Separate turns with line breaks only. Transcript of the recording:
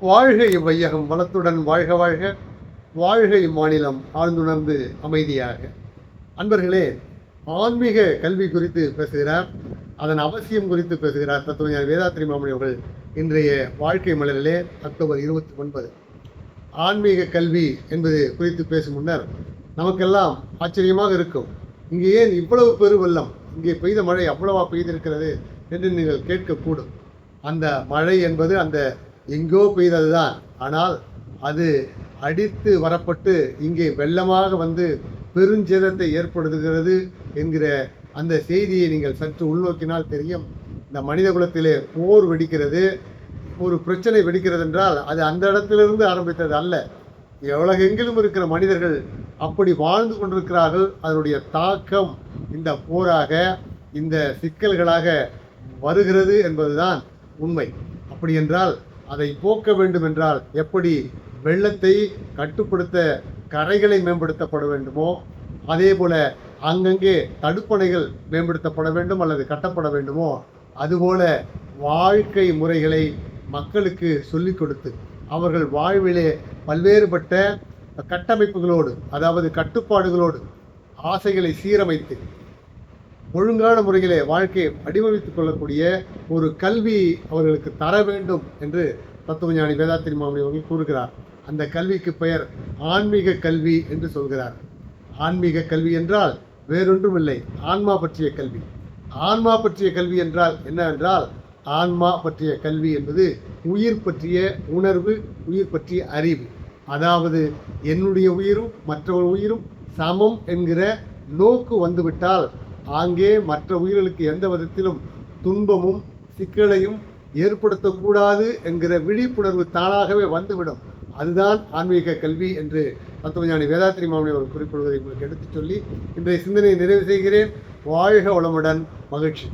வாழ்க இவ்வையகம் வளத்துடன் வாழ்க வாழ்க. வாழ்க இம்மாநிலம் ஆழ்ந்துணர்ந்து அமைதியாக. அன்பர்களே ஆன்மீக கல்வி குறித்து பேசுகிறார். அதன் அவசியம் குறித்து பேசுகிறார் தத்துவஞான வேதாத்திரி மாமணி அவர்கள் இன்றைய வாழ்க்கை மலரிலே அக்டோபர் இருபத்தி ஒன்பது ஆன்மீக கல்வி என்பது குறித்து பேசும் முன்னர் நமக்கெல்லாம் ஆச்சரியமாக இருக்கும். இங்கே ஏன் இவ்வளவு பெருவெல்லம் இங்கே பெய்த மழை அவ்வளவா பெய்திருக்கிறது என்று நீங்கள் கேட்கக்கூடும். அந்த மழை என்பது அந்த எங்கோ பெய்தது தான் ஆனால் அது அடித்து வரப்பட்டு இங்கே வெள்ளமாக வந்து பெருஞ்சேதத்தை ஏற்படுத்துகிறது என்கிற அந்த செய்தியை நீங்கள் சற்று உள்நோக்கினால் தெரியும். இந்த மனித குலத்திலே போர் வெடிக்கிறது. ஒரு பிரச்சனை வெடிக்கிறது என்றால் அது அந்த இடத்திலிருந்து ஆரம்பித்தது அல்ல. உலகெங்கிலும் இருக்கிற மனிதர்கள் அப்படி வாழ்ந்து கொண்டிருக்கிறார்கள். அதனுடைய தாக்கம் இந்த போராக இந்த சிக்கல்களாக வருகிறது என்பதுதான் உண்மை. அப்படி என்றால் அதை போக்க வேண்டும் என்றால் எப்படி வெள்ளத்தை கட்டுப்படுத்த கரைகளை மேம்படுத்தப்பட வேண்டுமோ அதே போல அங்கங்கே தடுப்பணைகள் மேம்படுத்தப்பட வேண்டும் அல்லது கட்டப்பட வேண்டுமோ அதுபோல வாழ்க்கை முறைகளை மக்களுக்கு சொல்லிக் கொடுத்து அவர்கள் வாழ்விலே பல்வேறுபட்ட கட்டமைப்புகளோடு அதாவது கட்டுப்பாடுகளோடு ஆசைகளை சீரமைத்து ஒழுங்கான முறையிலே வாழ்க்கையை வடிவமைத்துக் கொள்ளக்கூடிய ஒரு கல்வி அவர்களுக்கு தர வேண்டும் என்று தத்துவஞானி வேதாத்திரி மாமணி அவர்கள் கூறுகிறார். அந்த கல்விக்கு பெயர் ஆன்மீக கல்வி என்று சொல்கிறார். ஆன்மீக கல்வி என்றால் வேறொன்றும் இல்லை ஆன்மா பற்றிய கல்வி. ஆன்மா பற்றிய கல்வி என்றால் என்னவென்றால் ஆன்மா பற்றிய கல்வி என்பது உயிர் பற்றிய உணர்வு உயிர் பற்றிய அறிவு. அதாவது என்னுடைய உயிரும் மற்றவர் உயிரும் சமம் என்கிற நோக்கு வந்துவிட்டால் ஆங்கே மற்ற உயிர்களுக்கு எந்த விதத்திலும் துன்பமும் சிக்கலையும் ஏற்படுத்தக்கூடாது என்கிற விழிப்புணர்வு தானாகவே வந்துவிடும். அதுதான் ஆன்மீக கல்வி என்று தத்துவஞானி வேதாத்திரி மாமணி அவர் குறிப்பிடுவதை உங்களுக்கு எடுத்துச் சொல்லி இன்றைய சிந்தனையை நிறைவு செய்கிறேன். வாழ்க வளமுடன். மகிழ்ச்சி.